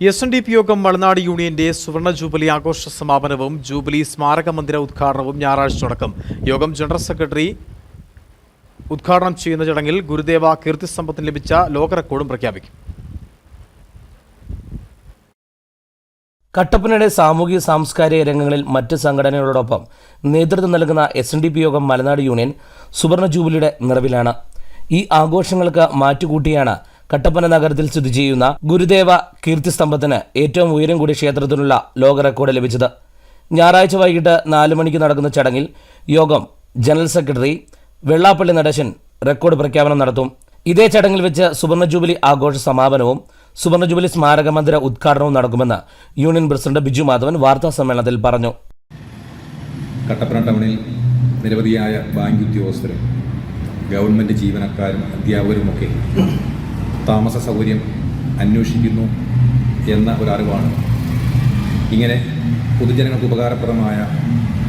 S N D P യോഗം മലനാട് യൂണിയന്റെ സുവർണ ജൂബിലി ആഘോഷ സമാപനവും ജൂബിലി സ്മാരക മന്ദിര ഉദ്ഘാടനവും ഞായറാഴ്ച നടക്കും യോഗം ജനറൽ സെക്രട്ടറി ഉദ്ഘാടനം ചെയ്യുന്ന ചടങ്ങിൽ ഗുരുദേവ കീർത്തിസ്തംഭത്തിന് ലഭിച്ച ലോക റെക്കോർഡും പ്രഖ്യാപിക്കും. കട്ടപ്പനയുടെ സാമൂഹിക സാംസ്കാരിക രംഗങ്ങളിൽ മറ്റ് സംഘടനകളോടൊപ്പം നേതൃത്വം നൽകുന്ന എസ് എൻ ഡി പി യോഗം മലനാട് യൂണിയൻ സുവർണ ജൂബിലിയുടെ നിറവിലാണ്. ഈ ആഘോഷങ്ങൾക്ക് മാറ്റുകൂട്ടിയാണ് കട്ടപ്പന നഗരത്തിൽ സ്ഥിതി ചെയ്യുന്ന ഗുരുദേവ കീർത്തിസ്തംഭത്തിന് ഏറ്റവും ഉയരം കൂടിയ ക്ഷേത്രത്തിനുള്ള ലോക റെക്കോർഡ് ലഭിച്ചത്. ഞായറാഴ്ച വൈകിട്ട് നാല് മണിക്ക് നടക്കുന്ന ചടങ്ങിൽ യോഗം general secretary Vellappally Natesan record പ്രഖ്യാപനം നടത്തും. ഇതേ ചടങ്ങിൽ വെച്ച് സുവർണ ജൂബിലി ആഘോഷ സമാപനവും സുവർണ ജൂബിലി സ്മാരക മന്ദിര ഉദ്ഘാടനവും നടക്കുമെന്ന് യൂണിയൻ പ്രസിഡന്റ് ബിജു മാധവൻ വാർത്താ സമ്മേളനത്തിൽ പറഞ്ഞു. കട്ടപ്പന ടൗണിൽ നിരവധിയായ ബാങ്ക് ഉദ്യോഗസ്ഥരും ഗവൺമെന്റ് ജീവനക്കാരും അധ്യാപകരുമൊക്കെ താമസ സൗകര്യം അന്വേഷിക്കുന്നു എന്ന ഒരറിവാണ്. ഇങ്ങനെ പൊതുജനങ്ങൾക്ക് ഉപകാരപ്രദമായ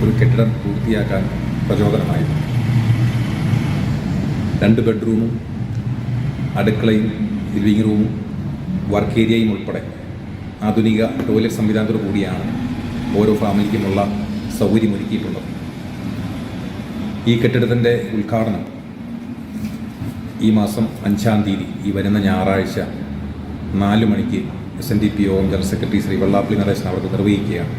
ഒരു കെട്ടിടം പൂർത്തിയാക്കാൻ പ്രചോദനമായത് രണ്ട് ബെഡ്റൂമും അടുക്കളയും ലിവിംഗ് റൂമും വർക്ക് ഏരിയയും ഉൾപ്പെടെ ആധുനിക ടോയ്ലറ്റ് സംവിധാനത്തോടു കൂടിയാണ് ഓരോ ഫാമിലിക്കുമുള്ള സൗകര്യമൊരുക്കിയിട്ടുള്ളത്. ഈ കെട്ടിടത്തിന്റെ ഉദ്ഘാടനം ഈ മാസം അഞ്ചാം തീയതി ഈ വരുന്ന ഞായറാഴ്ച നാല് മണിക്ക് എസ് എൻ ഡി പി യോഗം ജനറൽ സെക്രട്ടറി ശ്രീ വെള്ളാപ്പള്ളി നരേശൻ അവർക്ക് നിർവഹിക്കുകയാണ്.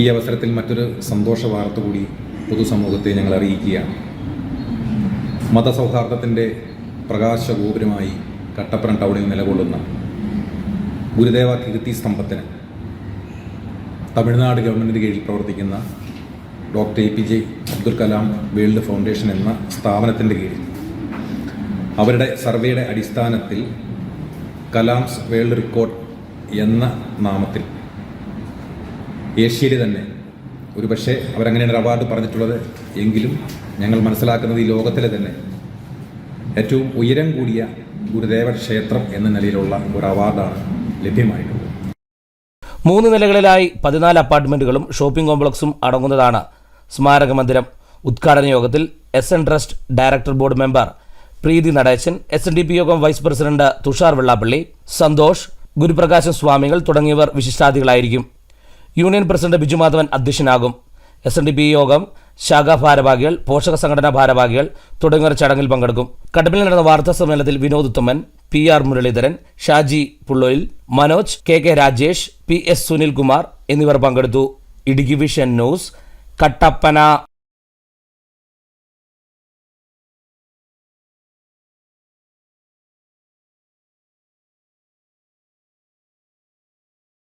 ഈ അവസരത്തിൽ മറ്റൊരു സന്തോഷ വാർത്ത കൂടി പൊതുസമൂഹത്തെ ഞങ്ങൾ അറിയിക്കുകയാണ്. മതസൗഹാർദ്ദത്തിന്റെ പ്രകാശഗോപുരമായി കട്ടപ്പുറം ടൗണിൽ നിലകൊള്ളുന്ന ഗുരുദേവ കീർത്തി സ്തംഭത്തിന് തമിഴ്നാട് ഗവൺമെന്റിന് കീഴിൽ പ്രവർത്തിക്കുന്ന doctor A P J Abdul Kalam world foundation എന്ന സ്ഥാപനത്തിന്റെ കീഴിൽ അവരുടെ സർവേയുടെ അടിസ്ഥാനത്തിൽ കലാംസ് വേൾഡ് റെക്കോർഡ് എന്ന നാമത്തിൽ ഏഷ്യയിൽ തന്നെ ഒരുപക്ഷെ അവരങ്ങനെയാണ് ഒരു അവാർഡ് പറഞ്ഞിട്ടുള്ളത് എങ്കിലും ഞങ്ങൾ മനസ്സിലാക്കുന്നത് ഈ ലോകത്തിലെ തന്നെ ഏറ്റവും ഉയരം കൂടിയ ഗുരുദേവ ക്ഷേത്രം എന്ന നിലയിലുള്ള ഒരു അവാർഡാണ് ലഭ്യമായിട്ടുള്ളത്. മൂന്ന് നിലകളിലായി പതിനാല് അപ്പാർട്ട്മെന്റുകളും ഷോപ്പിംഗ് കോംപ്ലക്സും അടങ്ങുന്നതാണ് സ്മാരക മന്ദിരം. ഉദ്ഘാടന യോഗത്തിൽ S N trust director board member Preethi Natesan S N D P Yogam vice president Thushar Vellappally Santhosh Guruprakasam സ്വാമികൾ തുടങ്ങിയവർ വിശിഷ്ടാതികളായിരിക്കും union president ബിജുമാധവൻ അധ്യക്ഷനാകും. S N D P Yogam ശാഖാ ഭാരവാഹികൾ പോഷക സംഘടനാ ഭാരവാഹികൾ തുടങ്ങിയവർ ചടങ്ങിൽ പങ്കെടുക്കും. കടമ്പിൽ നടന്ന വാർത്താ സമ്മേളനത്തിൽ Vinod Uthaman P R Muraleedharan Shaji Pulloyil Manoj K K Rajesh P S Sunilkumar എന്നിവർ പങ്കെടുത്തു. Idukki vision news Kattappana.